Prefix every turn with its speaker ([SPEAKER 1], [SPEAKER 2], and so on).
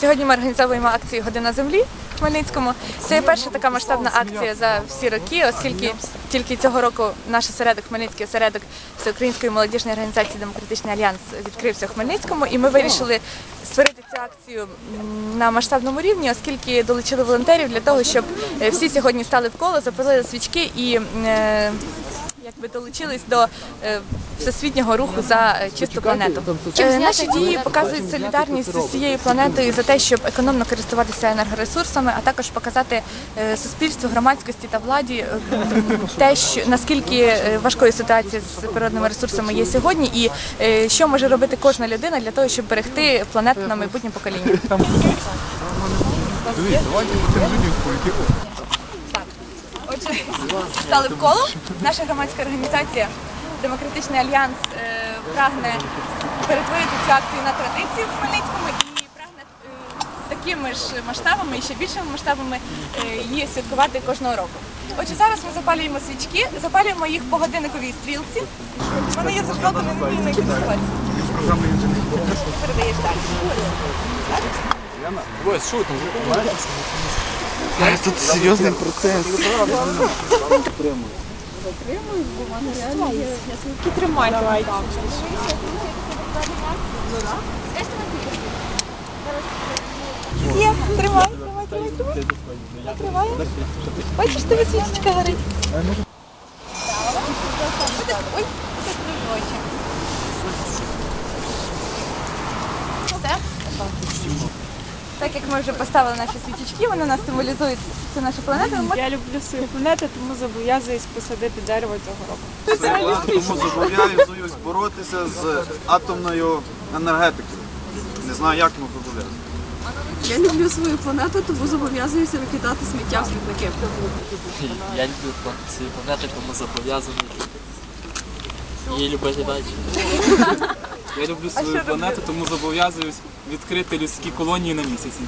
[SPEAKER 1] Сьогодні ми організовуємо акцію Година землі в Хмельницькому. Це перша така масштабна акція за всі роки, оскільки тільки цього року наш осередок, Хмельницький осередок Всеукраїнської молодіжної організації Демократичний альянс відкрився в Хмельницькому, і ми вирішили створити цю акцію на масштабному рівні, оскільки долучили волонтерів для того, щоб е, всі сьогодні стали в коло, запалили свічки і. Е, Якби долучились до е, всесвітнього руху за е, чисту планету. Е, Наші дії показують солідарність з усією планетою за те, щоб економно користуватися енергоресурсами, а також показати суспільству, громадськості та владі те, що наскільки важкою ситуація з природними ресурсами є сьогодні, і що може робити кожна людина для того, щоб берегти планету на майбутнє покоління.
[SPEAKER 2] Давайте по тим людям поліки.
[SPEAKER 1] Отже, стали в коло. Наша громадська організація Демократичний альянс е, прагне перетворити цю акцію на традицію в Хмельницькому і прагне е, такими ж масштабами і ще більшими масштабами е, її святкувати кожного року. Отже, зараз ми запалюємо свічки, запалюємо їх по годинниковій стрілці. Мене є вмію на користуватися. Передаєш далі.
[SPEAKER 2] Ось, що там?
[SPEAKER 3] Тут серйозний процес.
[SPEAKER 1] Тримай. Тримай. Бачиш, тобі свічечка горить. Ой, це очі. Все. Так як ми вже поставили наші свічечки, вони нас символізують цю нашу планету. Ми
[SPEAKER 4] Я люблю свою планету, тому зобов'язуюсь посадити дерево цього року.
[SPEAKER 3] Тому зобов'язуюсь боротися з атомною енергетикою. Не знаю, як ми зобов'язані.
[SPEAKER 5] Я люблю свою планету, тому зобов'язуюся викидати сміття в смітники.
[SPEAKER 6] Я люблю свою планету, тому зобов'язаний її любити далі.
[SPEAKER 7] Я люблю свою планету, тому зобов'язуюсь відкрити людські колонії на місяці.